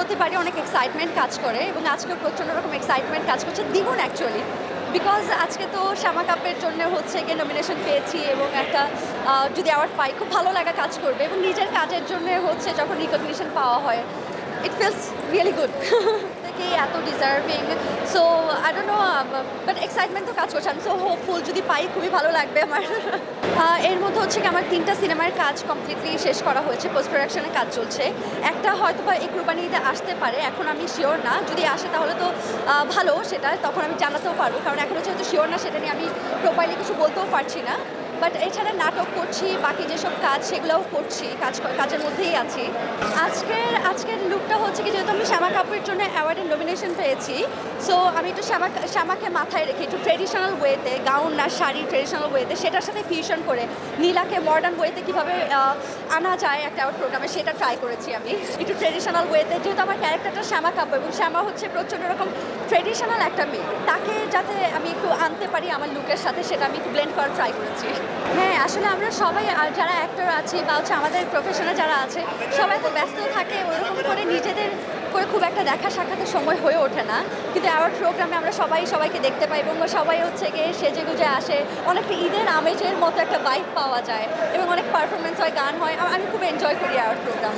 প্রতিবারই অনেক এক্সাইটমেন্ট কাজ করে এবং আজকেও প্রচণ্ড রকম এক্সাইটমেন্ট কাজ করছে দ্বিগুণ অ্যাকচুয়ালি বিকজ আজকে তো শ্যামা কাপের জন্য হচ্ছে গিয়ে নমিনেশন পেয়েছি এবং একটা যদি অ্যাওয়ার্ড পাই, খুব ভালো লাগা কাজ করবে এবং নিজের কাজের জন্য হচ্ছে যখন রিকগনিশন পাওয়া হয় it feels really good deserving so I don't know but excitement তো কাজ করছে। আমি সো হোপফুল যদি পাই খুবই ভালো লাগবে আমার। এর মধ্যে হচ্ছে কি আমার তিনটা সিনেমার কাজ কমপ্লিটলি শেষ করা হয়েছে পোস্ট প্রোডাকশনের কাজ চলছে। একটা হয়তো বা এই কুরবানিতে আসতে পারে, এখন আমি শিওর না। যদি আসে তাহলে তো ভালো সেটা, তখন আমি জানাতেও পারব। কারণ এখনও যেহেতু শিওর না, সেটা নিয়ে আমি প্রোফাইলে কিছু বলতেও পারছি না। বাট এছাড়া নাটক করছি, বাকি যেসব কাজ সেগুলোও করছি, কাজ কাজের মধ্যেই আছি। আজকের আজকের হচ্ছে কি, যেহেতু আমি শ্যামা কাপের জন্য অ্যাওয়ার্ডের নমিনেশন পেয়েছি সো আমি একটু শ্যামা, শ্যামাকে মাথায় রেখে একটু ট্রেডিশনাল ওয়েতে গাউন না শাড়ি ট্রেডিশনাল ওয়েতে সেটার সাথে ফিউশন করে নীলাকে মডার্ন ওয়েতে কীভাবে আনা যায় একটা অ্যাওয়ার্ড প্রোগ্রামে সেটা ট্রাই করেছি আমি। একটু ট্রেডিশনাল ওয়েতে যেহেতু আমার ক্যারেক্টারটা শ্যামা কাপ এবং শ্যামা হচ্ছে প্রচণ্ড রকম ট্রেডিশনাল একটা মেয়ে, তাকে যাতে আমি একটু আনতে পারি আমার লুকের সাথে, সেটা আমি একটু ব্লেন্ড করার ট্রাই করেছি। হ্যাঁ আসলে আমরা সবাই যারা অ্যাক্টর আছি বা হচ্ছে আমাদের প্রফেশনাল যারা আছে, সবাই তো ব্যস্ত থাকে, ওরকম করে নিজেদের করে খুব একটা দেখা সাক্ষাতের সময় হয়ে ওঠে না। কিন্তু অ্যাওয়ার্ড প্রোগ্রামে আমরা সবাই সবাইকে দেখতে পাই এবং সবাই হচ্ছে গিয়ে সেজে গুজে আসে। অনেকটা ঈদের আমেজের মতো একটা বাইক পাওয়া যায় এবং অনেক পারফরমেন্স হয়, গান হয়। আমি খুব এনজয় করি অ্যাওয়ার্ড প্রোগ্রাম